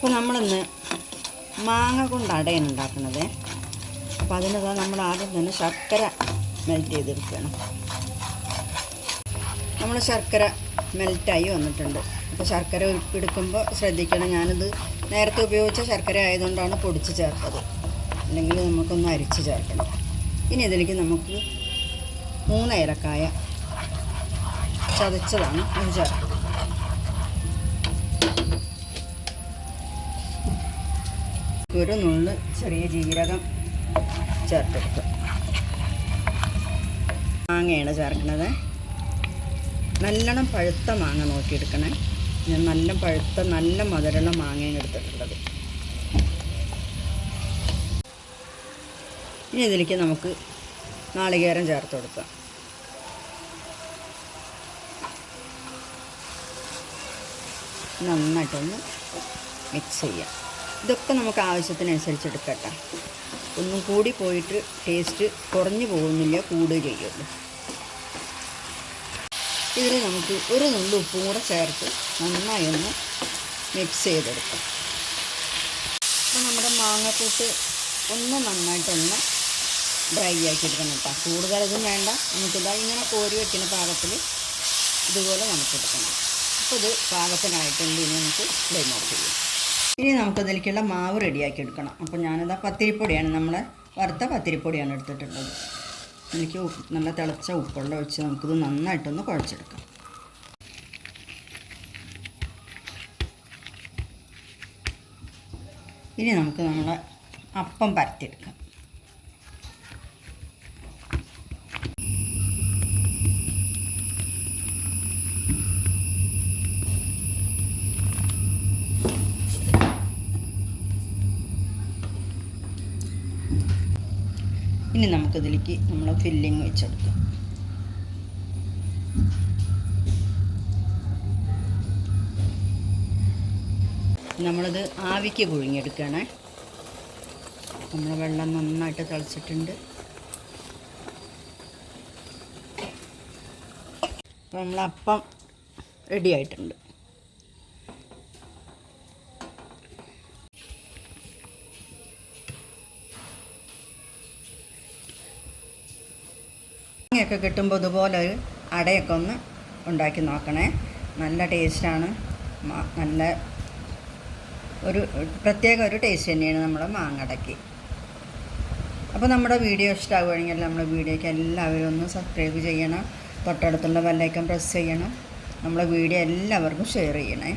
അപ്പോൾ നമ്മളിന്ന് മാങ്ങ കൊണ്ട് അടയാണ് ഉണ്ടാക്കുന്നത്. അപ്പോൾ അതിനത് നമ്മൾ ആദ്യം തന്നെ ശർക്കര മെൽറ്റ് ചെയ്തെടുക്കണം നമ്മൾ ശർക്കര മെൽറ്റായി വന്നിട്ടുണ്ട്. അപ്പോൾ ശർക്കര എടുക്കുമ്പോൾ ശ്രദ്ധിക്കണം ഞാനിത് നേരത്തെ ഉപയോഗിച്ച ശർക്കര ആയതുകൊണ്ടാണ് പൊടിച്ച് ചേർത്തത്. അല്ലെങ്കിൽ നമുക്കൊന്ന് അരിച്ച് ചേർക്കണം. ഇനി ഇതിലേക്ക് നമുക്ക് മൂന്ന് ഏലക്കായ ചതച്ചതാണ് അത് ചേർക്കുന്നത്. ഒരു നുള്ള് ചെറിയ ജീരകം ചേർത്തെടുക്കുക. മാങ്ങയാണ് ചേർക്കുന്നത്. നല്ലോണം പഴുത്ത മാങ്ങ നോക്കിയെടുക്കണേ. ഞാൻ നല്ല പഴുത്ത നല്ല മധുരമുള്ള മാങ്ങയാണ് എടുത്തിട്ടുള്ളത്. ഇനി ഇതിലേക്ക് നമുക്ക് നാളികേരം ചേർത്ത് കൊടുക്കാം. നന്നായിട്ടൊന്ന് മിക്സ് ചെയ്യാം. ഇതൊക്കെ നമുക്ക് ആവശ്യത്തിനനുസരിച്ച് എടുക്കട്ടെ ഒന്നും കൂടി പോയിട്ട് ടേസ്റ്റ് കുറഞ്ഞു പോകുന്നില്ല കൂടുകയും ചെയ്യുള്ളൂ ഇതിൽ നമുക്ക് ഒരു നുള്ളു ഉപ്പും കൂടെ ചേർത്ത് നന്നായി ഒന്ന് മിക്സ് ചെയ്തെടുക്കാം. അപ്പോൾ നമ്മുടെ മാങ്ങക്കൂട്ട് ഒന്ന് നന്നായിട്ടൊന്ന് ഡ്രൈ ആക്കി എടുക്കണം കേട്ടോ. കൂടുതലൊന്നും വേണ്ട. നമുക്കിതാ ഇങ്ങനെ കോരി വയ്ക്കുന്ന പാകത്തിൽ ഇതുപോലെ നമുക്ക് എടുക്കണം അപ്പോൾ ഇത് പാകത്തിനായിട്ടുണ്ട് ഇനി നമുക്ക് ഫ്ലെയിം ഓഫ് ചെയ്യാം. ഇനി നമുക്കതിലേക്കുള്ള മാവ് റെഡിയാക്കി എടുക്കണം. അപ്പോൾ ഞാനിതാ പത്തിരിപ്പൊടിയാണ് നമ്മൾ വറുത്ത പത്തിരിപ്പൊടിയാണ് എടുത്തിട്ടുള്ളത്. ഇതിലേക്ക് നല്ല തിളച്ച ഉപ്പുള്ള ഒഴിച്ച് നമുക്കിത് നന്നായിട്ടൊന്ന് കുഴച്ചെടുക്കാം. ഇനി നമുക്ക് നമ്മളെ അപ്പം പരത്തിയെടുക്കാം. ഇനി നമുക്കിതിലേക്ക് നമ്മൾ ഫില്ലിങ് വെച്ചെടുക്കാം. നമ്മളിത് ആവിക്ക് പുഴുങ്ങിയെടുക്കണേ നമ്മൾ വെള്ളം നന്നായിട്ട് തിളച്ചിട്ടുണ്ട്. അപ്പോൾ നമ്മൾ അപ്പം റെഡി ആയിട്ടുണ്ട്. മാങ്ങയൊക്കെ കിട്ടുമ്പോൾ ഇതുപോലെ ഒരു അടയൊക്കെ ഒന്ന് ഉണ്ടാക്കി നോക്കണേ. നല്ല ടേസ്റ്റാണ്. നല്ല ഒരു പ്രത്യേക ഒരു ടേസ്റ്റ് തന്നെയാണ് നമ്മുടെ മാങ്ങടയ്ക്ക് അപ്പോൾ നമ്മുടെ വീഡിയോ ഇഷ്ടമാവുകയാണെങ്കിൽ നമ്മുടെ വീഡിയോയ്ക്ക് എല്ലാവരും ഒന്ന് സബ്സ്ക്രൈബ് ചെയ്യണം. തൊട്ടടുത്തുള്ള ബെല്ലൈക്കൺ പ്രസ് ചെയ്യണം. നമ്മുടെ വീഡിയോ എല്ലാവർക്കും ഷെയർ ചെയ്യണേ.